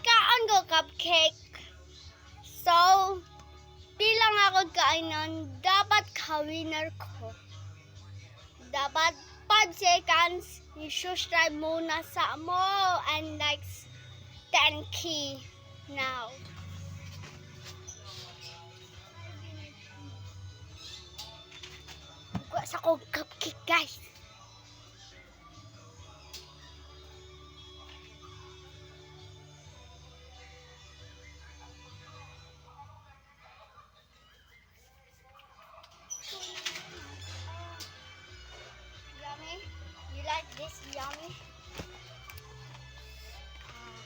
Kaan ko cupcake. So, bilang ako kainan, dapat ka-winner ko. Dapat 5 seconds, i-subscribe muna sa mo and like 10k now. Kuha sa kong cupcake, guys. Yummy? Uh.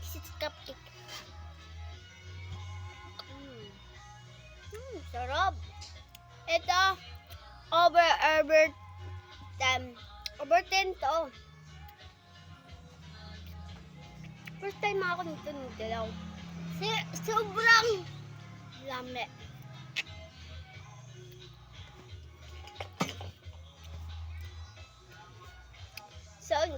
This is cupcake. Mm. Mm, sarap. Ito, over, over, um, over 10 to. First time ako nito dalaw. Si, sobrang lami.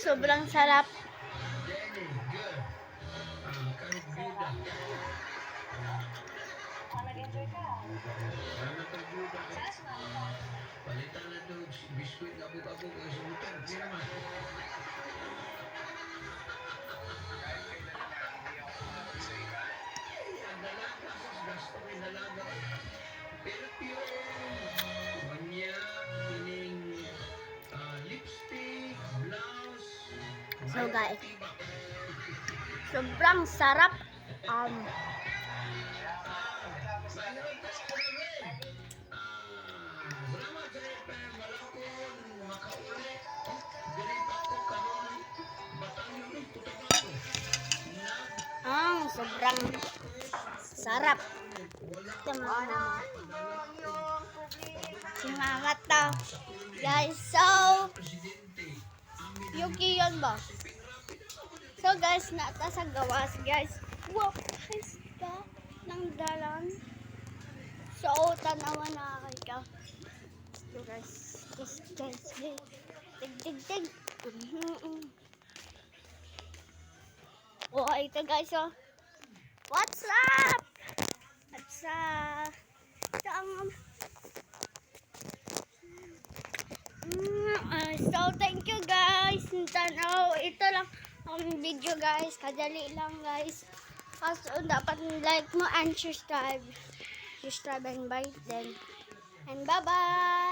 sobrang sarap. Palitan na to, biskuit abog-abog So, guys. Sobrang sarap. Um, ang sobrang sarap. Ito mga mama. Si mama to. Guys, so, Yuki yun ba? So guys, nata sa gawas guys. Wow, guys ka ng dalan. So, tanawa na kay ka. So guys, this guys, dig, dig, dig, dig. Mhm. Oh, ito guys, oh. What's up? What's up? Ito ang Mm, ah, so, thank you guys. Tanaw, ito lang ang video guys. Kadali lang guys. Kaso, dapat like mo and subscribe. Subscribe and bye then. And bye-bye.